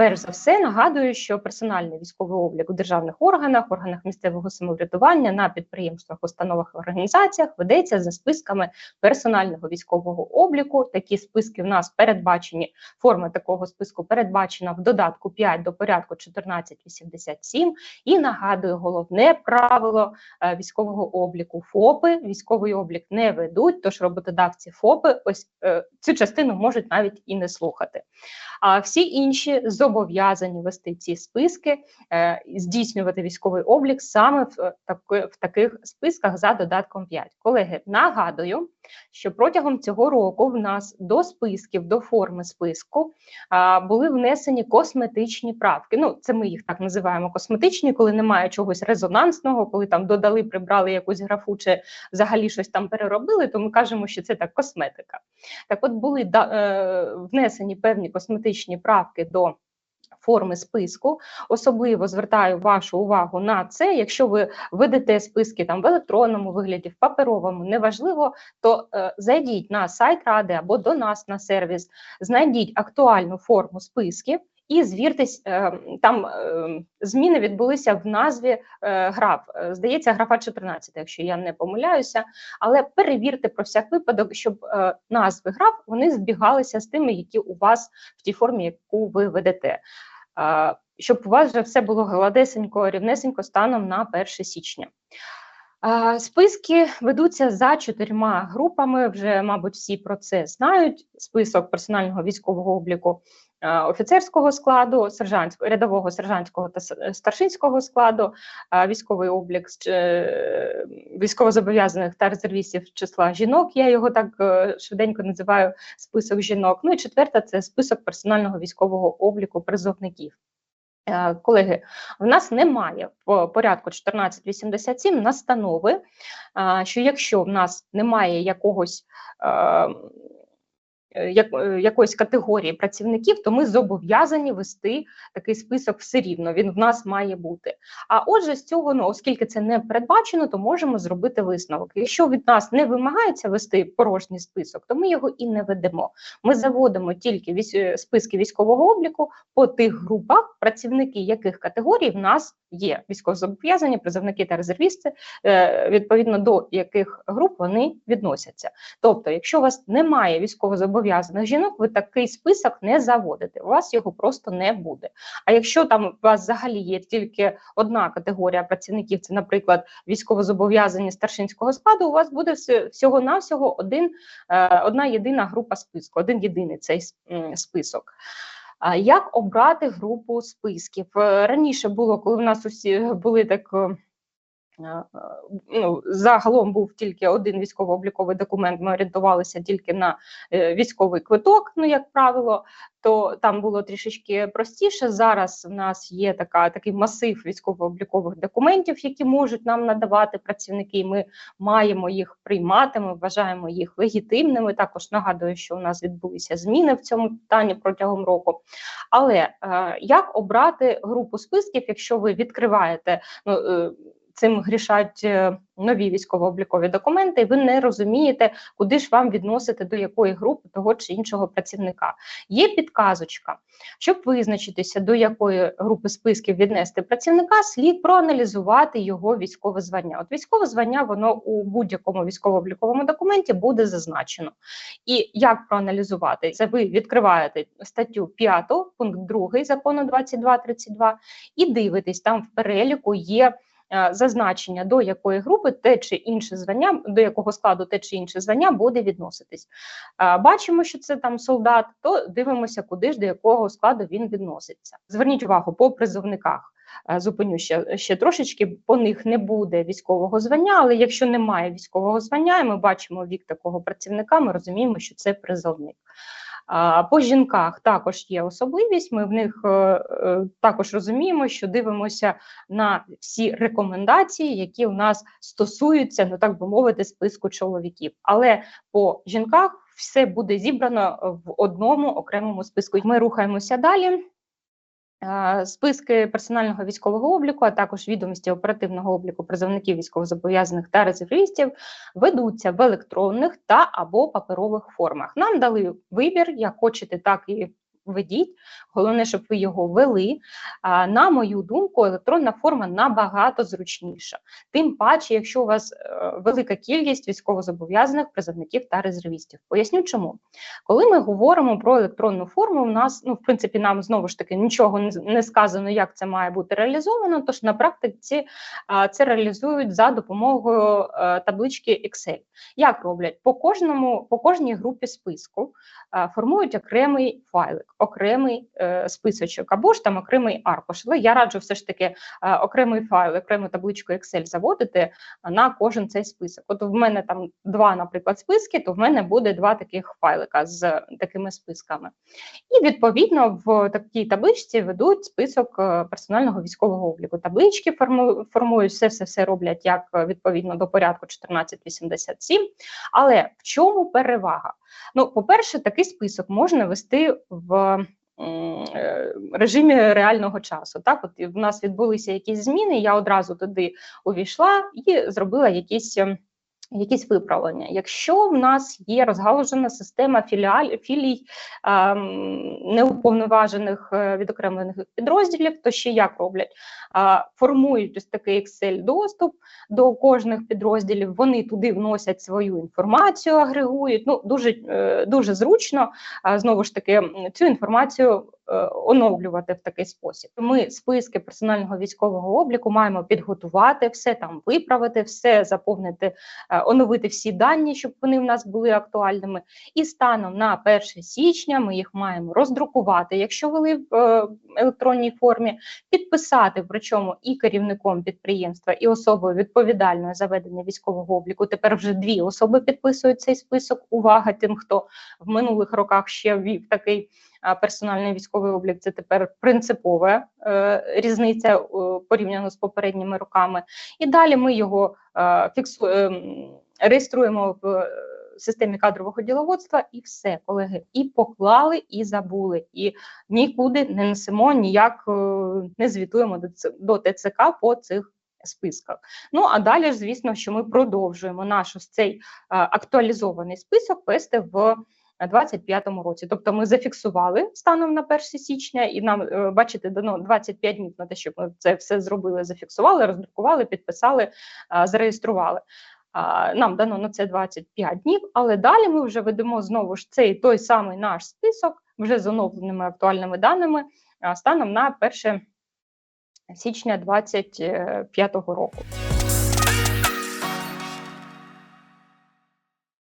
Перш за все, нагадую, що персональний військовий облік у державних органах, органах місцевого самоврядування на підприємствах, установах і організаціях ведеться за списками персонального військового обліку. Такі списки в нас передбачені. Форма такого списку передбачена в додатку 5 до порядку 1487. І нагадую, головне правило е, військового обліку ФОПи військовий облік не ведуть, тож роботодавці ФОПи ось е, цю частину можуть навіть і не слухати. А всі інші зобов'язані вести ці списки, е, здійснювати військовий облік саме в, е, таких списках за додатком 5. Колеги, нагадую, що протягом цього року в нас до списків, до форми списку були внесені косметичні правки. Ну, це ми їх так називаємо косметичні, коли немає чогось резонансного, коли там додали, прибрали якусь графу чи взагалі щось там переробили, то ми кажемо, що це так косметика. Так, от були е, внесені певні косметичні правки до. Форми списку особливо звертаю вашу увагу на це. Якщо ви ведете списки там в електронному вигляді, в паперовому, неважливо, то е, зайдіть на сайт ради або до нас на сервіс, знайдіть актуальну форму списків. І звіртесь, е, там е, зміни відбулися в назві е, граф. Здається, графа 14, якщо я не помиляюся. Але перевірте про всяк випадок, щоб назви граф вони збігалися з тими, які у вас в тій формі, яку ви ведете. Щоб у вас вже все було гладесенько, рівнесенько станом на 1 січня. Списки ведуться за чотирма групами. Вже, мабуть, всі про це знають. Список персонального військового обліку офіцерського складу, сержантського, рядового сержантського та старшинського складу, військовий облік е, військовозобов'язаних та резервістів числа жінок. Я його так е, швиденько називаю список жінок. Ну і четверта це список персонального військового обліку призовників. Е, Колеги, в нас немає в порядку 1487 настанови, що якщо в нас немає якогось як, е, якоїсь категорії працівників, то ми зобов'язані вести такий список все рівно. Він в нас має бути. А отже, з цього, ну оскільки це не передбачено, то можемо зробити висновок. Якщо від нас не вимагається вести порожній список, то ми його і не ведемо. Ми заводимо тільки вісь- е, списки військового обліку по тих групах, працівники яких категорій в нас є військовозобов'язані, призовники та резервісти, е, відповідно до яких груп вони відносяться. Тобто, якщо у вас немає військовозобов'язаних жінок, ви такий список не заводите. У вас його просто не буде. А якщо там у вас взагалі є тільки одна категорія працівників, це, наприклад, військовозобов'язані старшинського складу, у вас буде всього навсього один, е, одна єдина група списку, один єдиний цей список. Як обрати групу списків? Е, Раніше було, коли в нас усі були так. Е, Ну, загалом був тільки один військово-обліковий документ. Ми орієнтувалися тільки на е, військовий квиток, ну як правило, то там було трішечки простіше. Зараз в нас є така такий масив військово-облікових документів, які можуть нам надавати працівники. і Ми маємо їх приймати. Ми вважаємо їх легітимними. Також нагадую, що у нас відбулися зміни в цьому питанні протягом року. Але е, як обрати групу списків, якщо ви відкриваєте ну, е, цим грішать е, нові військово-облікові документи, і ви не розумієте, куди ж вам відносити до якої групи того чи іншого працівника. Є підказочка, щоб визначитися, до якої групи списків віднести працівника, слід проаналізувати його військове звання. От військове звання воно у будь-якому військово-обліковому документі буде зазначено. І як проаналізувати? Це ви відкриваєте статтю 5, пункт 2 закону 2232 і дивитесь, там в переліку є зазначення, до якої групи те чи інше звання, до якого складу те чи інше звання буде відноситись. Е, Бачимо, що це там солдат, то дивимося, куди ж до якого складу він відноситься. Зверніть увагу по призовниках. Е, Зупиню ще, ще трошечки, по них не буде військового звання, але якщо немає військового звання, і ми бачимо вік такого працівника, ми розуміємо, що це призовник. По жінках також є особливість. Ми в них е, е, також розуміємо, що дивимося на всі рекомендації, які у нас стосуються, ну так би мовити, списку чоловіків. Але по жінках все буде зібрано в одному окремому списку. Ми рухаємося далі. Списки персонального військового обліку, а також відомості оперативного обліку призовників військовозобов'язаних та резервістів ведуться в електронних та або паперових формах. Нам дали вибір, як хочете, так і ведіть. Головне, щоб ви його вели. На мою думку, електронна форма набагато зручніша. Тим паче, якщо у вас е, велика кількість військовозобов'язаних призовників та резервістів. Поясню чому. Коли ми говоримо про електронну форму, у нас, ну, в принципі, нам знову ж таки нічого не, сказано, як це має бути реалізовано. Тож на практиці це реалізують за допомогою е, таблички Excel. Як роблять? По кожному, по кожній групі списку а, формують окремий файлик, окремий е, списочок або ж там окремий аркуш. Але я раджу все ж таки е, окремий файл, окрему табличку Excel заводити на кожен цей список. От в мене там два, наприклад, списки, то в мене буде два таких файлика з такими списками. І відповідно в такій табличці ведуть список е, персонального військового обліку. Таблички форму- формують все, все, все роблять як е, відповідно до порядку 1487. Але в чому перевага? Ну, по-перше, такий список можна вести в е, режимі реального часу. Так, от в нас відбулися якісь зміни. Я одразу туди увійшла і зробила якісь. Якісь виправлення. Якщо в нас є розгалужена система філіаль, філій ем, неуповноважених е, відокремлених підрозділів, то ще як роблять? А, формують ось такий Excel доступ до кожних підрозділів. Вони туди вносять свою інформацію, агрегують. Ну дуже е, дуже зручно а, знову ж таки цю інформацію е, оновлювати в такий спосіб. Ми списки персонального військового обліку маємо підготувати, все там виправити, все заповнити, е, оновити всі дані, щоб вони в нас були актуальними. І станом на 1 січня ми їх маємо роздрукувати, якщо вели в е, електронній формі, підписати, причому і керівником підприємства, і особою відповідальною за ведення військового обліку. Тепер вже дві особи підписують цей список. Увага тим, хто в минулих роках ще ввів такий персональний військовий облік. Це тепер принципова е, різниця е, порівняно з попередніми роками. І далі ми його е, фіксу, е, реєструємо в. Системі кадрового діловодства і все, колеги, і поклали, і забули, і нікуди не несемо, ніяк не звітуємо до ТЦК по цих списках. Ну а далі звісно, що ми продовжуємо наш ось цей актуалізований список вести в 25-му році. Тобто ми зафіксували станом на 1 січня, і нам е, бачите, дано 25 днів на те, щоб ми це все зробили, зафіксували, роздрукували, підписали, зареєстрували. Нам дано на це 25 днів, але далі ми вже ведемо знову ж цей той самий наш список, вже з оновленими актуальними даними станом на 1 січня 2025 року.